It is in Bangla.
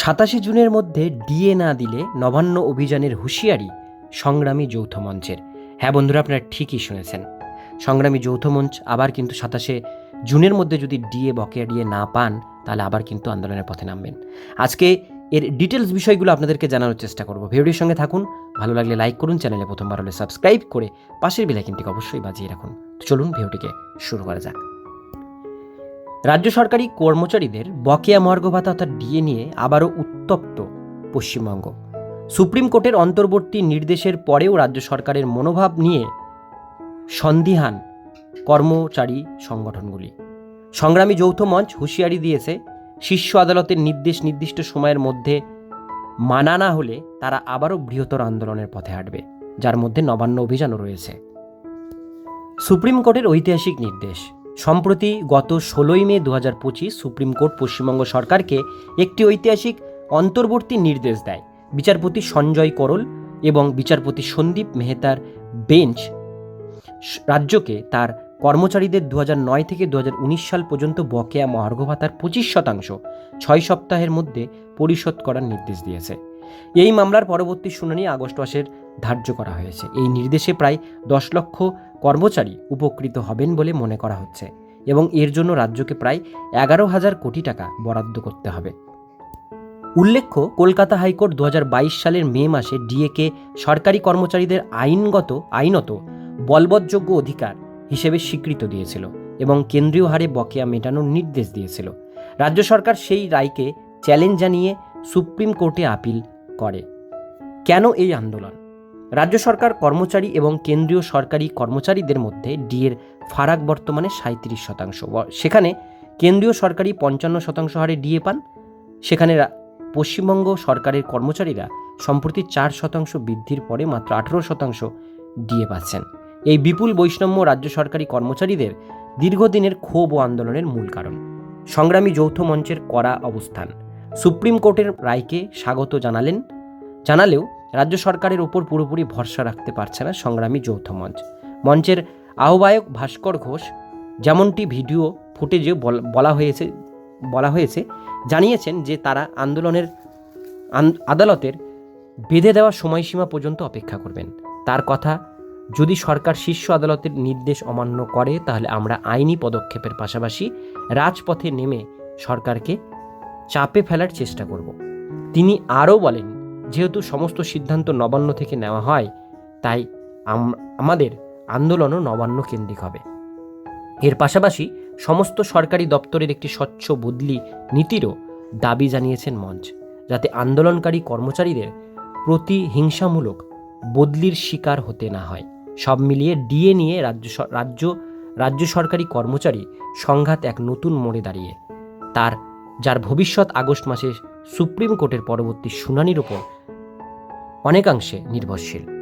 সাতাশে জুনের মধ্যে ডিএ না দিলে নবান্ন অভিযানের হুঁশিয়ারি সংগ্রামী যৌথ মঞ্চের। হ্যাঁ বন্ধুরা, আপনারা ঠিকই শুনেছেন। সংগ্রামী যৌথ মঞ্চ আবার কিন্তু সাতাশে জুনের মধ্যে যদি ডিএ বকেয়া ডিএ না পান, তাহলে আবার কিন্তু আন্দোলনের পথে নামবেন। আজকে এর ডিটেলস বিষয়গুলো আপনাদেরকে জানানোর চেষ্টা করব। ভিডিওর সঙ্গে থাকুন, ভালো লাগলে লাইক করুন, চ্যানেলে প্রথমবার হলে সাবস্ক্রাইব করে পাশের বেলাইকিনটিকে অবশ্যই বাজিয়ে রাখুন। চলুন ভিডিওটিকে শুরু করা যাক। রাজ্য সরকারি কর্মচারীদের বকেয়া মর্গ ভাতা অর্থাৎ ডিএ নিয়ে আবারও উত্তপ্ত পশ্চিমবঙ্গ। সুপ্রিম কোর্টের অন্তর্বর্তী নির্দেশের পরেও রাজ্য সরকারের মনোভাব নিয়ে সন্দিহান কর্মচারী সংগঠনগুলি। সংগ্রামী যৌথ মঞ্চ হুঁশিয়ারি দিয়েছে, শীর্ষ আদালতের নির্দেশ নির্দিষ্ট সময়ের মধ্যে মানা না হলে তারা আবারও বৃহত্তর আন্দোলনের পথে হাঁটবে, যার মধ্যে নবান্ন অভিযানও রয়েছে। সুপ্রিম কোর্টের ঐতিহাসিক নির্দেশ সম্প্রতি গত ষোলোই মে দু সুপ্রিম কোর্ট পশ্চিমবঙ্গ সরকারকে একটি ঐতিহাসিক অন্তর্বর্তী নির্দেশ দেয়। বিচারপতি সঞ্জয় করল এবং বিচারপতি সন্দীপ মেহতার বেঞ্চ রাজ্যকে তার কর্মচারীদের দু নয় থেকে দু হাজার উনিশ সাল পর্যন্ত বকেয়া মহার্ঘ ভাতার পঁচিশ শতাংশ ছয় সপ্তাহের মধ্যে পরিশোধ করার নির্দেশ দিয়েছে। এই মামলার পরবর্তী শুনানি আগস্ট মাসের ধার্য করা হয়েছে। এই নির্দেশে প্রায় দশ লক্ষ কর্মচারী উপকৃত হবেন বলে মনে করা হচ্ছে এবং এর জন্য রাজ্যকে প্রায় এগারো হাজার কোটি টাকা বরাদ্দ করতে হবে। উল্লেখ্য, কলকাতা হাইকোর্ট দু হাজার বাইশ সালের মে মাসে ডিএকে সরকারি কর্মচারীদের আইনগত, আইনত বলবৎযোগ্য অধিকার হিসেবে স্বীকৃত দিয়েছিল এবং কেন্দ্রীয় হারে বকেয়া মেটানোর নির্দেশ দিয়েছিল। রাজ্য সরকার সেই রায়কে চ্যালেঞ্জ জানিয়ে সুপ্রিম কোর্টে আপিল করে। কেন এই আন্দোলন? রাজ্য সরকার কর্মচারী এবং কেন্দ্রীয় সরকারি কর্মচারীদের মধ্যে ডিএর ফারাক বর্তমানে সাঁত্রিশ শতাংশ সেখানে কেন্দ্রীয় সরকারি পঞ্চান্ন শতাংশ হারে ডিএ পান। সেখানে পশ্চিমবঙ্গ সরকারের কর্মচারীরা সম্প্রতি চার শতাংশ বৃদ্ধির পরে মাত্র আঠেরো শতাংশ ডিএ পাচ্ছেন। এই বিপুল বৈষম্য রাজ্য সরকারি কর্মচারীদের দীর্ঘদিনের ক্ষোভ ও আন্দোলনের মূল কারণ। সংগ্রামী যৌথ মঞ্চের কড়া অবস্থান। সুপ্রিম কোর্টের রায়কে স্বাগত জানালেন। জানালেও রাজ্য সরকারের ওপর পুরোপুরি ভরসা রাখতে পারছে না সংগ্রামী যৌথ মঞ্চ। মঞ্চের আহ্বায়ক ভাস্কর ঘোষ যেমনটি ভিডিও ফুটেজে বল- হয়েছে, বলা হয়েছে, জানিয়েছেন যে তারা আন্দোলনের আদালতের বেঁধে দেওয়া সময়সীমা পর্যন্ত অপেক্ষা করবেন। তার কথা, যদি সরকার শীর্ষ আদালতের নির্দেশ অমান্য করে, তাহলে আমরা আইনি পদক্ষেপের পাশাপাশি রাজপথে নেমে সরকারকে চাপে ফেলার চেষ্টা করব। তিনি আরও বলেন যেহেতু সমস্ত সিদ্ধান্ত নবান্ন থেকে নেওয়া হয়, তাই আম- আমাদের আন্দোলনও নবান্ন কেন্দ্রিক হবে। এর পাশাপাশি সমস্ত সরকারি দপ্তরের একটি স্বচ্ছ বদলি নীতিরও দাবি জানিয়েছেন মঞ্চ, যাতে আন্দোলনকারী কর্মচারীদের প্রতি হিংসামূলক বদলির শিকার হতে না হয়। সব মিলিয়ে ডিএ নিয়ে রাজ্য রাজ্য রাজ্য সরকারি কর্মচারী সংঘাত এক নতুন মোড়ে দাঁড়িয়ে। তার যার ভবিষ্যৎ আগস্ট মাসে সুপ্রিম কোর্টের পরবর্তী শুনানির উপর অনেকাংশে নির্ভরশীল।